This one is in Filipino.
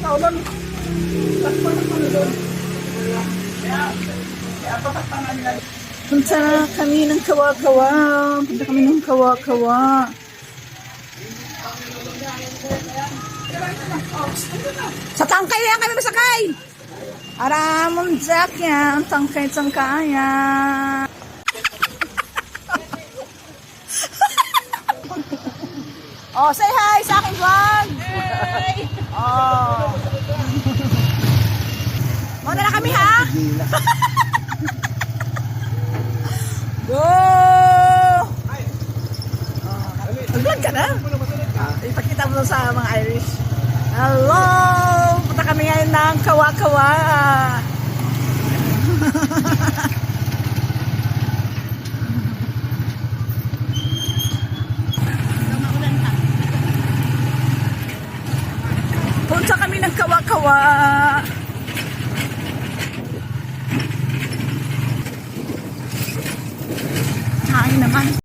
tao doon. Takpan-takpan doon. Kaya, kaya patakpan nila. Punta kami ng kawa-kawa. Punta kami ng kawa-kawa. Sa tangkay na kami masakay. Aramon jack yan. Tangkay-tangkaya. oh, say hi sa aking vlog. Hey! Oh. Muna na kami ha. Go! Mag-vlog ka na? Ipakita mo sa mga Irish. Hello! Punta kami ngayon ng kawa-kawa. Punta kami ng kawa-kawa. Hangin 你能吗